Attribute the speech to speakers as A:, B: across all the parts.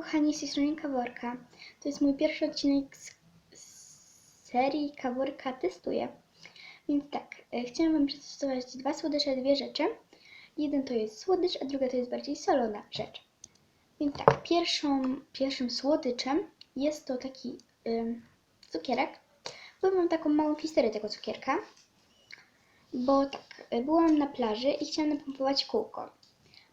A: kochani, z tej strony Kaworka. To jest mój pierwszy odcinek z, serii Kaworka Testuje. Więc tak, e, chciałam Wam przetestować dwa słodycze, dwie rzeczy. Jeden to jest słodycz, a druga to jest bardziej solona rzecz. Więc tak, pierwszą, pierwszym słodyczem jest to taki cukierek. Powiem Wam taką małą historię tego cukierka. Bo tak, e, byłam na plaży i chciałam napompować kółko.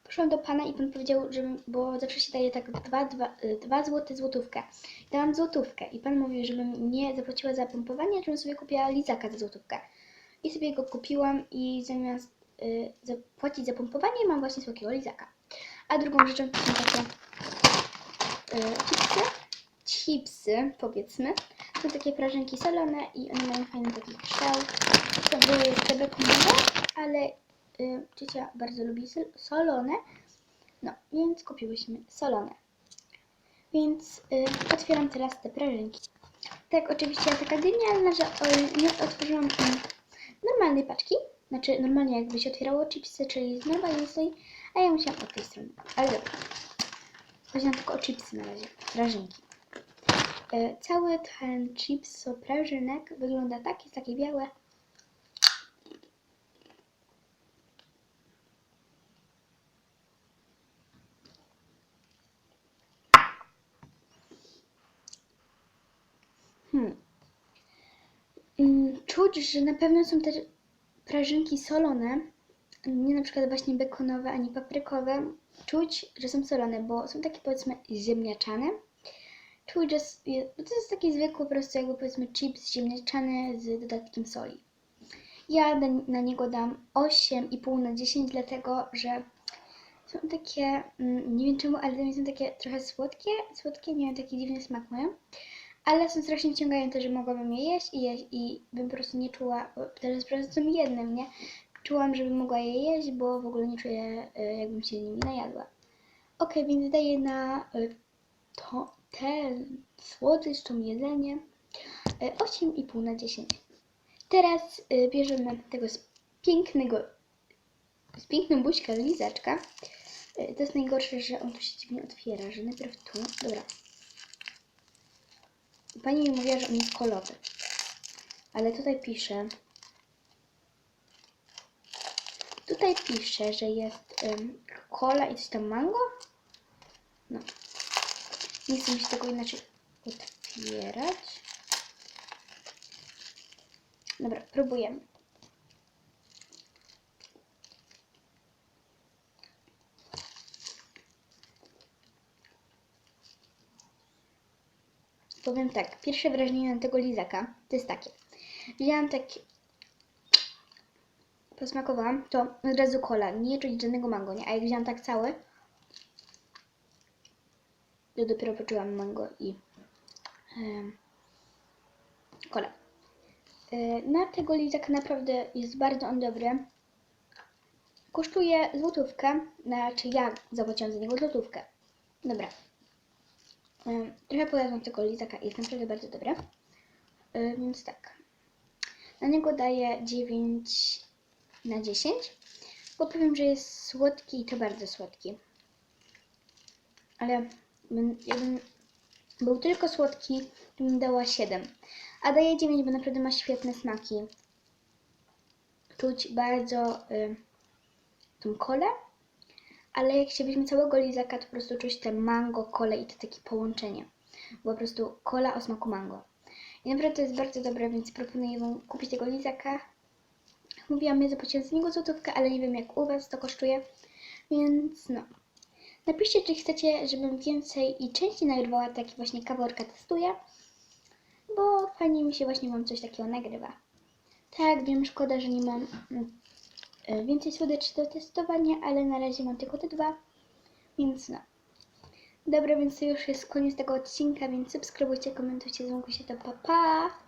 A: Poszłam do pana i pan powiedział, żebym, bo zawsze się daje tak 2 dwa, y, dwa złote złotówkę. Dałam złotówkę i pan mówił, żebym nie zapłaciła za pompowanie, żebym sobie kupiła lizaka za złotówkę. I sobie go kupiłam i zamiast y, zapłacić za pompowanie mam właśnie słodkiego lizaka. A drugą rzeczą to są takie y, chipsy. Chipsy, powiedzmy. Są takie prażynki solone i one mają fajny taki kształt. To były jeszcze bekonowe, ale y, ciocia bardzo lubi sol- solone. No, więc kupiłyśmy solone. Więc y, otwieram teraz te prażynki. Tak, oczywiście taka genialna, że y, nie otworzyłam y, normalnej paczki. Znaczy, normalnie jakby się otwierało chipsy, czyli z normalnej strony, a ja musiałam od tej strony. Ale dobra. Chodziłam tylko o chipsy na razie, prażynki. Y, cały ten chips, prażynek wygląda tak, jest takie białe. Hmm. Mm, Czuć, że na pewno są te prażynki solone, nie na przykład właśnie bekonowe ani paprykowe. Czuć, że są solone, bo są takie powiedzmy ziemniaczane. Czuć, że to jest taki zwykły po prostu jakby powiedzmy chips ziemniaczany z dodatkiem soli. Ja na, niego dam 8,5 na 10, dlatego że są takie, mm, nie wiem czemu, ale są takie trochę słodkie, słodkie, nie wiem, taki dziwny smak mają. Ale są strasznie ciągające, że mogłabym je jeść i jeść i bym po prostu nie czuła, teraz po prostu jednym, nie? Czułam, żebym mogła je jeść, bo w ogóle nie czuję, y, jakbym się nimi najadła. Ok, więc daję na y, to, ten słodycz, to jedzenie y, 8,5 na 10. Teraz bierzemy tego z pięknego, z piękną buźka lizaczka. To jest najgorsze, że on tu się dziwnie otwiera, że najpierw tu, dobra, Pani mi mówiła, że on jest kolowy. Ale tutaj pisze. Tutaj pisze, że jest ym, kola i coś tam mango. No. Nie chcę mi się tego inaczej otwierać. Dobra, próbujemy. Powiem tak, pierwsze wrażenie na tego lizaka to jest takie. Wzięłam tak, posmakowałam, to od razu kola, nie czuć żadnego mango, nie? A jak wzięłam tak cały, to dopiero poczułam mango i em, kolę. E, na tego lizaka naprawdę jest bardzo on dobry. Kosztuje złotówkę, znaczy ja zapłaciłam za niego złotówkę. Dobra. Em, Trochę pojadłam tego lizaka i jest naprawdę bardzo dobre. E, Więc tak. Na niego daję 9 na 10, bo powiem, że jest słodki i to bardzo słodki. Ale bym- jakbym był tylko słodki, to bym dała 7. A daję 9, bo naprawdę ma świetne smaki. Czuć bardzo y, tą kolę, ale jak się weźmie całego lizaka, to po prostu czuć te mango, kole i to takie połączenie. Bo po prostu kola o smaku mango. I naprawdę to jest bardzo dobre, więc proponuję Wam kupić tego lizaka. Mówiłam, ja zapłaciłam za niego złotówkę, ale nie wiem jak u Was to kosztuje. Więc no. Napiszcie, czy chcecie, żebym więcej i częściej nagrywała takie właśnie kaworka testuję. Bo fajnie mi się właśnie Wam coś takiego nagrywa. Tak, wiem, szkoda, że nie mam mm, więcej słodyczy do testowania, ale na razie mam tylko te dwa, więc no. Dobra, więc to już jest koniec tego odcinka, więc subskrybujcie, komentujcie, dzwonkujcie, to pa pa!